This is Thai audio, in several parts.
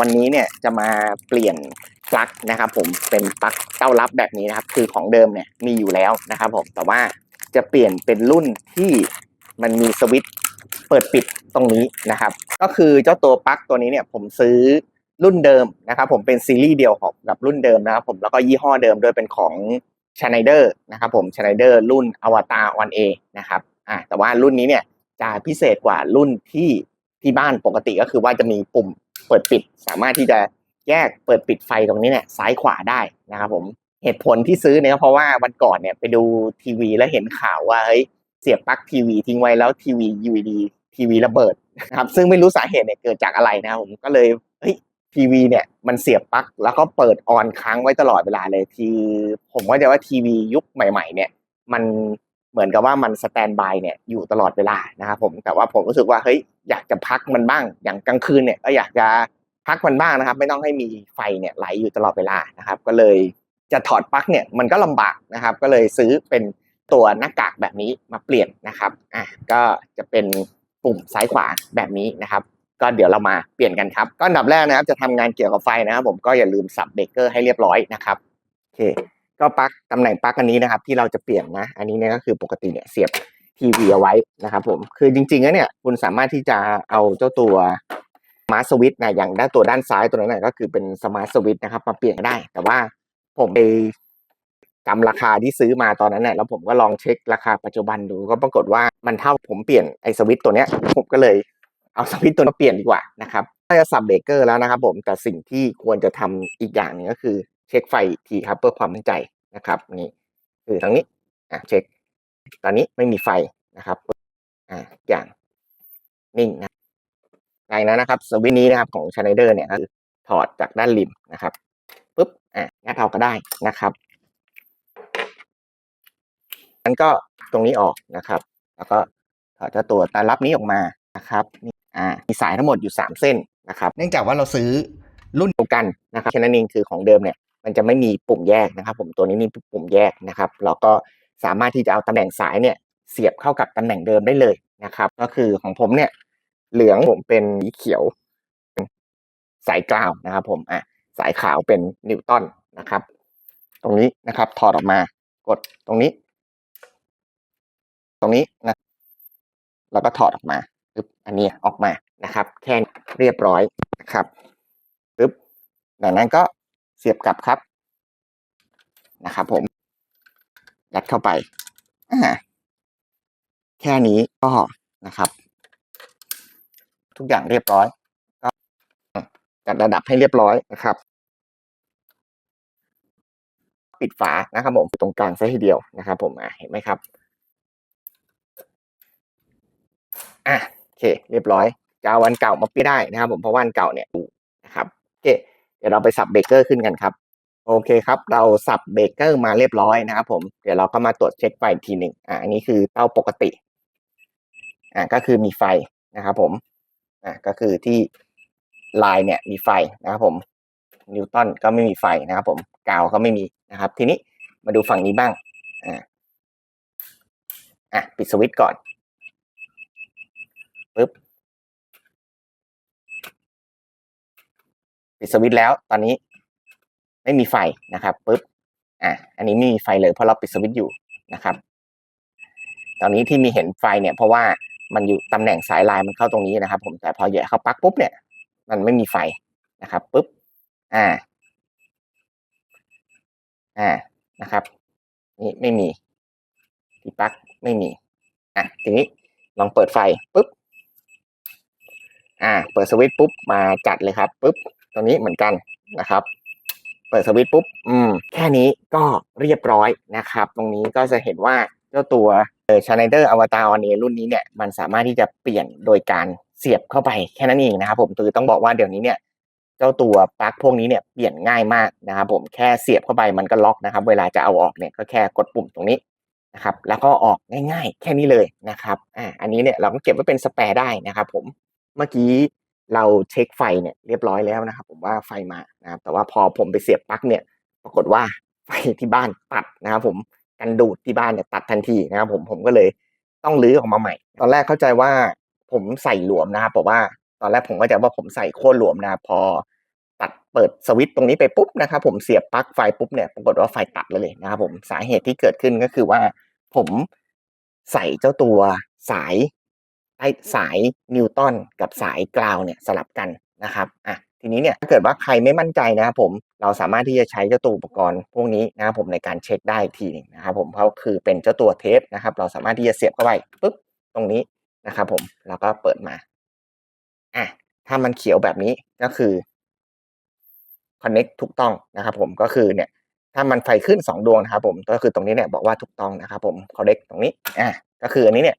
วันนี้เนี่ยจะมาเปลี่ยนปลั๊กนะครับผมเป็นปลั๊กเต้ารับแบบนี้นะครับ คือของเดิมเนี่ยมีอยู่แล้วนะครับผมแต่ว่าจะเปลี่ยนเป็นรุ่นที่มันมีสวิตช์เปิดปิดตรงนี้นะครับ ก็คือเจ้าตัวปลั๊กตัวนี้เนี่ยผมซื้อรุ่นเดิมนะครับ ผมเป็นซีรีส์เดียวของกับรุ่นเดิมนะครับ ผมแล้วก็ยี่ห้อเดิมด้วยเป็นของชไนเดอร์นะครับผมชไนเดอร์รุ่นอวตาร 1A นะครับอ่าแต่ว่ารุ่นนี้เนี่ยจะพิเศษกว่ารุ่นที่ที่บ้านปกติก็คือว่าจะมีปุ่ม เปิดปิดสามารถที่จะแยกเปิดปิดไฟตรงนี้เนี่ยซ้ายขวาได้นะครับผมเหตุผลที่ซื้อเนี่ยเพราะว่าวันก่อนเนี่ยไปดูทีวีแล้วเห็นข่าวว่าเฮ้ยเสียบปลั๊กทีวีทิ้งไว้แล้วทีวี UVD ทีวีระเบิดนะครับซึ่งไม่รู้สาเหตุเนี่ยเกิดจากอะไรนะผมก็เลยเฮ้ยทีวีเนี่ยมันเสียบปลั๊กแล้วก็เปิดออนค้างไว้ตลอดเวลาเลยทีผมก็จะว่าทีวียุคใหม่ ๆ เนี่ย มัน เหมือนกับว่ามันสแตนบายเนี่ยอยู่ตลอดเวลานะครับผมแต่ว่าผมรู้สึกว่าเฮ้ยอยากจะพักมันบ้าง อย่างกลางคืนเนี่ยก็อยากจะพักมันบ้างนะครับ ไม่ต้องให้มีไฟเนี่ยไหลอยู่ตลอดเวลานะครับ ก็เลยจะถอดปลั๊กเนี่ยมันก็ลำบากนะครับ ก็เลยซื้อเป็นตัวหน้ากากแบบนี้มาเปลี่ยนนะครับอะก็จะเป็นปุ่มซ้ายขวาแบบนี้นะครับ ก็เดี๋ยวเรามาเปลี่ยนกันครับก็อันดับแรกนะครับ จะทำงานเกี่ยวกับไฟนะครับ ผมก็อย่าลืมสับเบรกเกอร์ให้เรียบร้อยนะครับโอเค ก็ปลั๊กตำแหน่งปลั๊กอันนี้นะครับ ที่เราจะเปลี่ยนนะ อันนี้เนี่ยก็คือปกติเนี่ยเสียบทีวีเอาไว้นะครับผมคือจริงๆแล้วเนี่ยคุณสามารถที่จะเอาเจ้าตัวมาร์ทสวิตช์นะอย่างด้านตัวด้านซ้ายตัวนั้นนะก็คือเป็นสมาร์ทสวิตช์นะครับมาเปลี่ยนได้ แต่ว่าผมไปจำราคาที่ซื้อมาตอนนั้นเนี่ยแล้วผมก็ลองเช็คราคาปัจจุบันดูก็ปรากฏว่ามันเท่าผมเปลี่ยนไอ้สวิตช์ตัวเนี้ยผมก็เลยเอาสวิตช์ตัวนี้มาเปลี่ยนดีกว่านะครับถ้าจะสับเบรกเกอร์แล้วนะครับผมแต่สิ่งที่ควรจะทำอีกอย่างหนึงก็คือ เช็คไฟทีครับเพื่อความมั่นใจนะครับนี่คือทางนี้อะเช็ค ตอนนี้ไม่มีไฟนะครับอ่าอย่างนิ่งนะในนั้นนะครับสวิตนี้นะครับของช n นเดอร์เนี่ยคือถอดจากด้านริมนะครับปุ๊บอะงัดเอาก็ได้นะครับนั้นก็ตรงนี้ออกนะครับ แล้วก็ถอดเจ้าตัวตารับนี้ออกมานะครับนี่อ่ามีสายทั้งหมดอยู่ 3 เส้นนะครับ เนื่องจากว่าเราซื้อรุ่นเดียวกันนะครับแค่นั้นเองคือของเดิมเนี่ย มันจะไม่มีปุ่มแยกนะครับ ผมตัวนี้มีปุ่มแยกนะครับเราก็สามารถที่จะเอาตำแหน่งสายเนี่ยเสียบเข้ากับตำแหน่งเดิมได้เลยนะครับ ก็คือของผมเนี่ยเหลืองผมเป็นสีเขียว สายกราวนะครับ ผมอะสายขาวเป็นนิวตันนะครับ ตรงนี้นะครับถอดออกมากดตรงนี้ ตรงนี้นะแล้วก็ถอดออกมาปึ๊บอันนี้ออกมานะครับ แค่นี้เรียบร้อยนะครับปึ๊บดังนั้นก็ เสียบกลับครับนะครับผมยัดเข้าไปแค่นี้ก็นะครับ ทุกอย่างเรียบร้อย ก็จัดระดับให้เรียบร้อยนะครับ ปิดฝานะครับผมตรงกลางซะทีเดียวนะครับ ผมอะเห็นไหมครับอะโอเค เรียบร้อยจะเอาวันเก่ามาปิดได้นะครับ ผมเพราะวันเก่าเนี่ยดูนะครับโอเค เดี๋ยวเราไปสับเบรกเกอร์ขึ้นกันครับ โอเคครับ เราสับเบรกเกอร์มาเรียบร้อยนะครับผม เดี๋ยวเราก็มาตรวจเช็คไฟทีหนึ่งอ่าอันนี้คือเต้าปกติ อ่าก็คือมีไฟนะครับผม อ่าก็คือที่ลายเนี่ยมีไฟนะครับผม นิวตันก็ไม่มีไฟนะครับผม กาวก็ไม่มีนะครับ ทีนี้มาดูฝั่งนี้บ้าง อ่าอะปิดสวิตช์ก่อน ปิดสวิตช์แล้วตอนนี้ไม่มีไฟนะครับปึ๊บอะอันนี้ไม่มีไฟเลยเพราะเราปิดสวิตช์อยู่นะครับ ตอนนี้ที่มีเห็นไฟเนี่ย เพราะว่ามันอยู่ตำแหน่งสายลายมันเข้าตรงนี้นะครับ ผมแต่พอแหย่เข้าปลั๊กปุ๊บเนี่ย มันไม่มีไฟนะครับปุ๊บอ่า อ่านะครับนี่ไม่มีที่ปลั๊กไม่มีอะทีนี้ลองเปิดไฟปุ๊บอ่า เปิดสวิตช์ปุ๊บมาจัดเลยครับปุ๊บ ตรงนี้เหมือนกันนะครับ เปิดสวิตช์ปุ๊บ อืม แค่นี้ก็เรียบร้อยนะครับ ตรงนี้ก็จะเห็นว่าเจ้าตัวเออช n นเดอร์อวตารอเนรุ่นนี้เนี่ยมันสามารถที่จะเปลี่ยนโดยการเสียบเข้าไปแค่นั้นเองนะครับผมคือต้องบอกว่าเดี๋ยวนี้เนี่ยเจ้าตัวปลั๊กพวกนี้เนี่ยเปลี่ยนง่ายมากนะครับผมแค่เสียบเข้าไปมันก็ล็อกนะครับ เวลาจะเอาออกเนี่ยก็แค่กดปุ่มตรงนี้นะครับ แล้วก็ออกง่าย ๆ แค่นี้เลยนะครับอ่าอันนี้เนี่ยเราก็เก็บไว้เป็นสแปร์ได้นะครับ ผมเมื่อกี้ เราเช็คไฟเนี่ยเรียบร้อยแล้วนะครับ ผมว่าไฟมานะครับ แต่ว่าพอผมไปเสียบปลั๊กเนี่ย ปรากฏว่าไฟที่บ้านตัดนะครับ ผมกันดูดที่บ้านเนี่ยตัดทันทีนะครับผมผมก็เลยต้องรื้อออกมาใหม่ ตอนแรกเข้าใจว่าผมใส่หลวมนะครับบอกว่าตอนแรกผมก็จะว่าผมใส่โค่นรวมนะพอตัดเปิดสวิตช์ตรงนี้ไปปุ๊บนะครับผมเสียบปลั๊กไฟปุ๊บเนี่ยปรากฏว่าไฟตัดเลยนะครับผมสาเหตุที่เกิดขึ้นก็คือว่าผมใส่เจ้าตัวสาย สายนิวตันกับสายกราวเนี่ยสลับกันนะครับอะทีนี้เนี่ยถ้าเกิดว่าใครไม่มั่นใจนะครับผมเราสามารถที่จะใช้เจ้าตัวอุปกรณ์พวกนี้นะครับผมในการเช็คได้อีกทีหนึงนะครับผมเพราะคือเป็นเจ้าตัวเทปนะครับ เราสามารถที่จะเสียบเข้าไปปุ๊บตรงนี้นะครับผมแล้วก็เปิดมาอะถ้ามันเขียวแบบนี้ก็คือ connect ถูกต้องนะครับผมก็คือเนี่ยถ้ามันไฟขึ้นสองดวงนะครับผมก็คือตรงนี้เนี่ยบอกว่าถูกต้องนะครับผม connect ตรงนี้อะก็คืออันนี้เนี่ย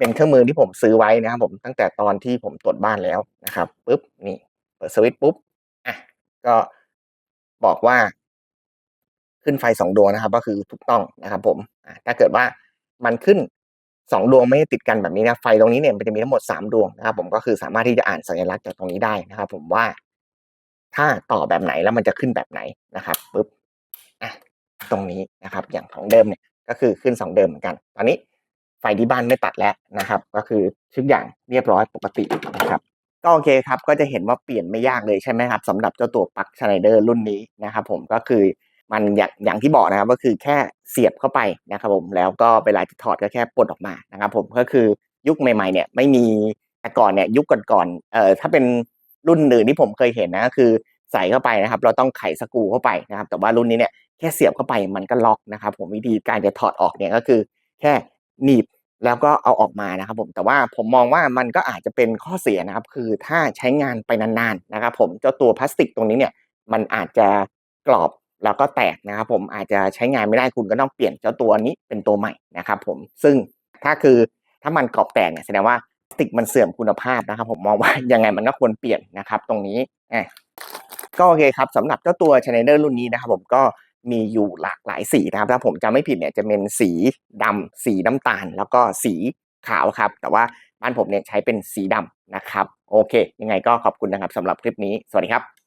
เป็นเครื่องมือที่ผมซื้อไว้นะครับผมตั้งแต่ตอนที่ผมตรวจบ้านแล้วนะครับปุ๊บนี่เปิดสวิตช์ปุ๊บอะก็บอกว่า ขึ้นไฟสองดวงนะครับ ก็คือถูกต้องนะครับผมอะถ้าเกิดว่ามันขึ้นสองดวงไม่ได้ติดกันแบบนี้นะไฟตรงนี้เนี่ยมันจะมีทั้งหมดสามดวงนะครับ ผมก็คือสามารถที่จะอ่านสัญลักษณ์จากตรงนี้ได้นะครับ ผมว่าถ้าต่อแบบไหนแล้วมันจะขึ้นแบบไหนนะครับปุ๊บอะตรงนี้นะครับ อย่างของเดิมเนี่ยก็คือขึ้นสองเดิมเหมือนกัน ตอนนี้ ไฟที่บ้านไม่ตัดแล้วนะครับ ก็คือทุกอย่างเรียบร้อยปกตินะครับก็โอเคครับก็จะเห็นว่าเปลี่ยนไม่ยากเลยใช่ไหมครับสำหรับเจ้าตัวปลั๊กชไนเดอร์รุ่นนี้นะครับผมก็คือมันอย่างอย่างที่บอกนะครับก็คือแค่เสียบเข้าไปนะครับผมแล้วก็เวลาจะถอดก็แค่ปลดออกมานะครับผมก็คือยุคใหม่ๆเนี่ยไม่มีแต่ก่อนเนี่ยยุคก่อนๆเอ่อถ้าเป็นรุ่นอื่นที่ผมเคยเห็นนะก็คือใส่เข้าไปนะครับ เราต้องไขสกูเข้าไปนะครับ แต่ว่ารุ่นนี้เนี่ยแค่เสียบเข้าไปมันก็ล็อกนะครับ ผมวิธีการจะถอดออกเนี่ยก็คือ แค่ หนีบแล้วก็เอาออกมานะครับผมแต่ว่าผมมองว่ามันก็อาจจะเป็นข้อเสียนะครับ คือถ้าใช้งานไปนานๆนะครับ ผมเจ้าตัวพลาสติกตรงนี้เนี่ยมันอาจจะกรอบแล้วก็แตกนะครับ ผมอาจจะใช้งานไม่ได้คุณก็ต้องเปลี่ยนเจ้าตัวนี้เป็นตัวใหม่นะครับ ผมซึ่งถ้าคือถ้ามันกรอบแตกเนี่ยแสดงว่าพลาสติกมันเสื่อมคุณภาพนะครับ ผมมองว่ายังไงมันก็ควรเปลี่ยนนะครับ ตรงนี้อะก็โอเคครับสำหรับเจ้าตัวชไนเดอร์รุ่นนี้นะครับ ผมก็ มีอยู่หลากหลายสีนะครับถ้าผมจำไม่ผิดเนี่ยจะเป็นสีดำสีน้ำตาล แล้วก็สีขาวครับ แต่ว่าบ้านผมเนี่ยใช้เป็นสีดำนะครับ โอเค ยังไงก็ขอบคุณนะครับสำหรับคลิปนี้ สวัสดีครับ